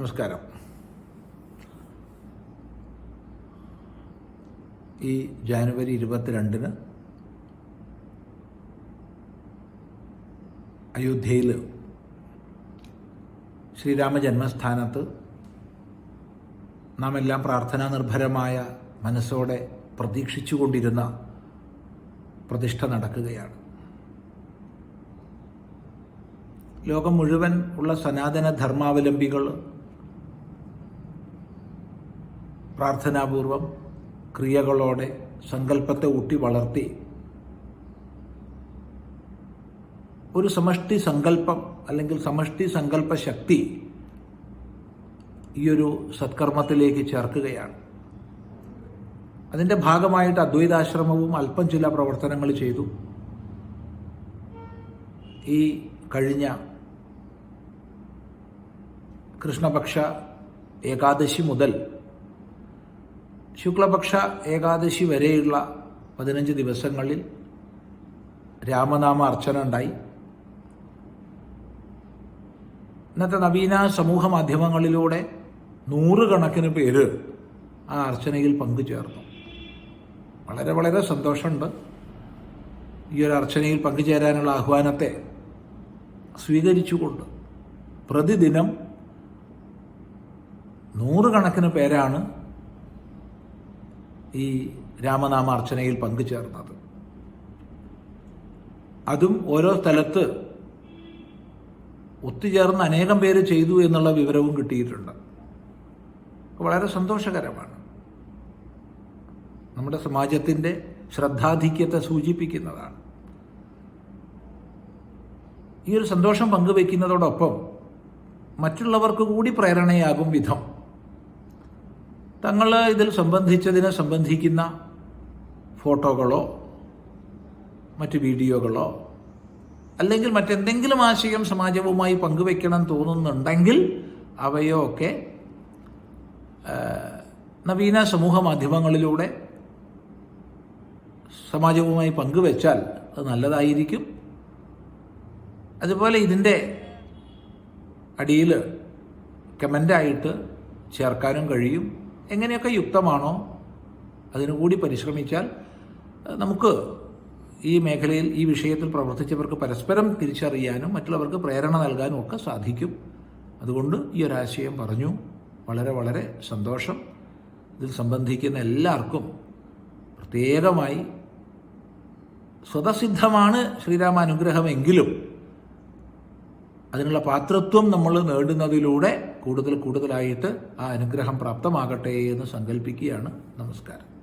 നമസ്കാരം. ഈ ജാനുവരി ഇരുപത്തിരണ്ടിന് അയോധ്യയിൽ ശ്രീരാമ ജന്മസ്ഥാനത്ത് നാം എല്ലാം പ്രാർത്ഥനാ നിർഭരമായ മനസ്സോടെ പ്രതീക്ഷിച്ചുകൊണ്ടിരുന്ന പ്രതിഷ്ഠ നടക്കുകയാണ്. ലോകം മുഴുവൻ ഉള്ള സനാതന ധർമാവലംബികൾ പ്രാർത്ഥനാപൂർവം ക്രിയകളോടെ സങ്കല്പത്തെ ഊട്ടി വളർത്തി ഒരു സമഷ്ടി സങ്കല്പം അല്ലെങ്കിൽ സമഷ്ടി സങ്കല്പ ശക്തി ഈ ഒരു സത്കർമ്മത്തിലേക്ക് ചേർക്കുകയാണ്. അതിന്റെ ഭാഗമായിട്ട് അദ്വൈതാശ്രമവും അല്പം ചില പ്രവർത്തനങ്ങൾ ചെയ്തു. ഈ കഴിഞ്ഞ കൃഷ്ണപക്ഷ ഏകാദശി മുതൽ ശുക്ലപക്ഷ ഏകാദശി വരെയുള്ള പതിനഞ്ച് ദിവസങ്ങളിൽ രാമനാമ അർച്ചന ഉണ്ടായി. ഇന്നത്തെ നവീന സമൂഹ മാധ്യമങ്ങളിലൂടെ നൂറുകണക്കിന് പേര് ആ അർച്ചനയിൽ പങ്കുചേർന്നു. വളരെ വളരെ സന്തോഷമുണ്ട്. ഈ ഒരു അർച്ചനയിൽ പങ്കുചേരാനുള്ള ആഹ്വാനത്തെ സ്വീകരിച്ചുകൊണ്ട് പ്രതിദിനം നൂറുകണക്കിന് പേരാണ് ഈ രാമനാമാർച്ചനയിൽ പങ്കുചേർന്നത്. അതും ഓരോ സ്ഥലത്ത് ഒത്തുചേർന്ന് അനേകം പേര് ചെയ്തു എന്നുള്ള വിവരവും കിട്ടിയിട്ടുണ്ട്. വളരെ സന്തോഷകരമാണ്. നമ്മുടെ സമാജത്തിന്റെ ശ്രദ്ധാധിക്യത്തെ സൂചിപ്പിക്കുന്നതാണ്. ഈ ഒരു സന്തോഷം പങ്കുവയ്ക്കുന്നതോടൊപ്പം മറ്റുള്ളവർക്ക് കൂടി പ്രേരണയാകും വിധം തങ്ങൾ ഇതിൽ സംബന്ധിച്ചതിനെ സംബന്ധിക്കുന്ന ഫോട്ടോകളോ മറ്റ് വീഡിയോകളോ അല്ലെങ്കിൽ മറ്റെന്തെങ്കിലും ആശയം സമാജവുമായി പങ്കുവെക്കണം തോന്നുന്നുണ്ടെങ്കിൽ അവയോ ഒക്കെ നവീന സമൂഹ മാധ്യമങ്ങളിലൂടെ സമാജവുമായി പങ്കുവെച്ചാൽ അത് നല്ലതായിരിക്കും. അതുപോലെ ഇതിന്റെ അടിയിൽ കമന്റായിട്ട് ചേർക്കാനും കഴിയും. എങ്ങനെയൊക്കെ യുക്തമാണോ അതിനുകൂടി പരിശ്രമിച്ചാൽ നമുക്ക് ഈ മേഖലയിൽ ഈ വിഷയത്തിൽ പ്രവർത്തിച്ചവർക്ക് പരസ്പരം തിരിച്ചറിയാനും മറ്റുള്ളവർക്ക് പ്രേരണ നൽകാനും ഒക്കെ സാധിക്കും. അതുകൊണ്ട് ഈ ഒരാശയം പറഞ്ഞു. വളരെ വളരെ സന്തോഷം. ഇതിൽ സംബന്ധിക്കുന്ന എല്ലാവർക്കും പ്രത്യേകമായി സ്വതസിദ്ധമാണ് ശ്രീരാമാനുഗ്രഹമെങ്കിലും അതിനുള്ള പാത്രത്വം നമ്മൾ നേടുന്നതിലൂടെ കൂടുതൽ കൂടുതലായിട്ട് ആ അനുഗ്രഹം പ്രാപ്തമാകട്ടെ എന്ന് സങ്കല്പിക്കുകയാണ് നമസ്കാരം.